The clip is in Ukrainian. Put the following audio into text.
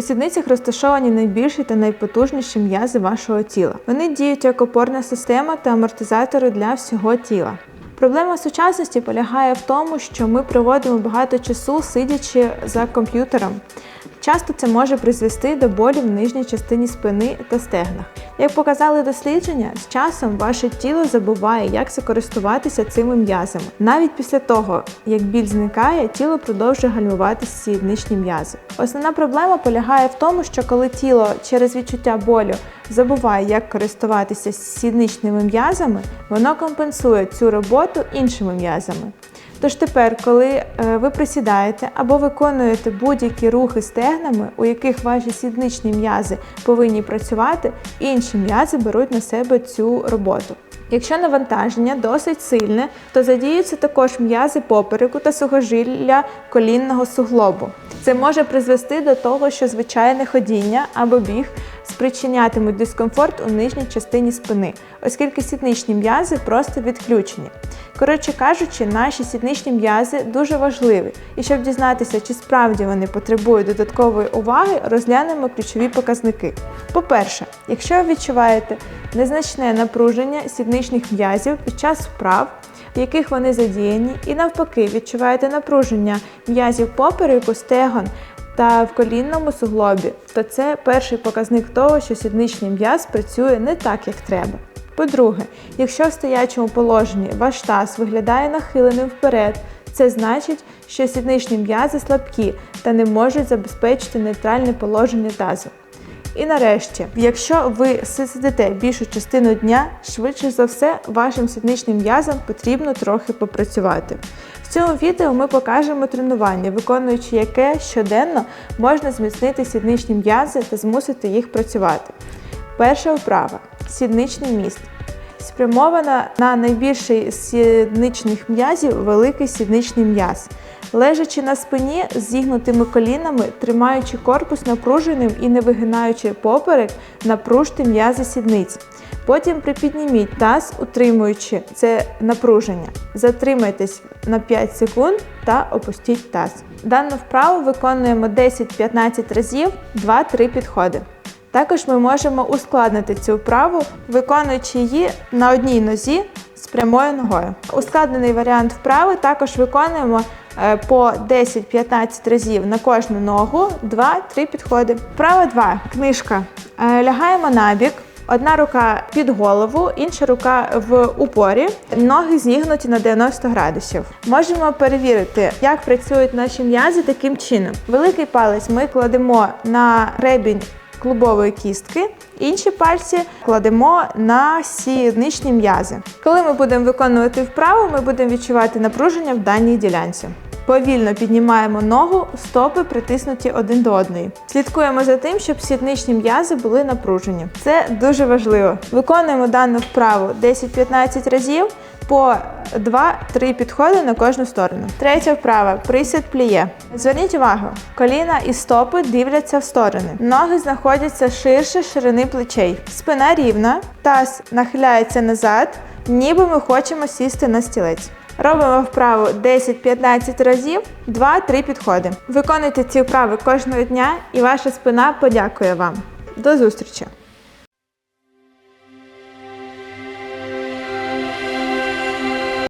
У сідницях розташовані найбільші та найпотужніші м'язи вашого тіла. Вони діють як опорна система та амортизатори для всього тіла. Проблема сучасності полягає в тому, що ми проводимо багато часу сидячи за комп'ютером. Часто це може призвести до болі в нижній частині спини та стегнах. Як показали дослідження, з часом ваше тіло забуває, як користуватися цими м'язами. Навіть після того, як біль зникає, тіло продовжує гальмувати сідничні м'язи. Основна проблема полягає в тому, що коли тіло через відчуття болю забуває, як користуватися сідничними м'язами, воно компенсує цю роботу іншими м'язами. Тож тепер, коли е, ви присідаєте або виконуєте будь-які рухи стегнами, у яких ваші сідничні м'язи повинні працювати, інші м'язи беруть на себе цю роботу. Якщо навантаження досить сильне, то задіються також м'язи попереку та сухожилля колінного суглобу. Це може призвести до того, що звичайне ходіння або біг спричинятимуть дискомфорт у нижній частині спини, оскільки сідничні м'язи просто відключені. Коротше кажучи, наші сідничні м'язи дуже важливі, і щоб дізнатися, чи справді вони потребують додаткової уваги, розглянемо ключові показники. По-перше, якщо ви відчуваєте незначне напруження сідничних м'язів під час вправ, в яких вони задіяні, і навпаки, відчуваєте напруження м'язів попереку, стегон та в колінному суглобі, то це перший показник того, що сідничний м'яз працює не так, як треба. По-друге, якщо в стоячому положенні ваш таз виглядає нахиленим вперед, це значить, що сідничні м'язи слабкі та не можуть забезпечити нейтральне положення тазу. І нарешті, якщо ви сидите більшу частину дня, швидше за все, вашим сідничним м'язам потрібно трохи попрацювати. В цьому відео ми покажемо тренування, виконуючи яке щоденно можна зміцнити сідничні м'язи та змусити їх працювати. Перша вправа сідничний міст. Спрямована на найбільший з сідничних м'язів великий сідничний м'яз. Лежачи на спині з зігнутими колінами, тримаючи корпус напруженим і не вигинаючи поперек, напружте м'язи сідниць. Потім припідніміть таз, утримуючи це напруження. Затримайтесь на 5 секунд та опустіть таз. Дану вправу виконуємо 10-15 разів, 2-3 підходи. Також ми можемо ускладнити цю вправу, виконуючи її на одній нозі з прямою ногою. Ускладнений варіант вправи також виконуємо е, по 10-15 разів на кожну ногу, 2-3 підходи. Вправа 2. Книжка. Е, Лягаємо на бік. Одна рука під голову, інша рука в упорі, ноги зігнуті на 90 градусів. Можемо перевірити, як працюють наші м'язи таким чином. Великий палець ми кладемо на ребінь клубової кістки, інші пальці кладемо на сідничні м'язи. Коли ми будемо виконувати вправу, ми будемо відчувати напруження в даній ділянці. Повільно піднімаємо ногу, стопи притиснуті один до одної. Слідкуємо за тим, щоб сідничні м'язи були напружені. Це дуже важливо. Виконуємо дану вправу 10-15 разів по 2-3 підходи на кожну сторону. Третя вправа присід пліє. Зверніть увагу, коліна і стопи дивляться в сторони. Ноги знаходяться ширше ширини плечей. Спина рівна, таз нахиляється назад, ніби ми хочемо сісти на стілець. Робимо вправу 10-15 разів, 2-3 підходи. Виконуйте ці вправи кожного дня і ваша спина подякує вам. До зустрічі!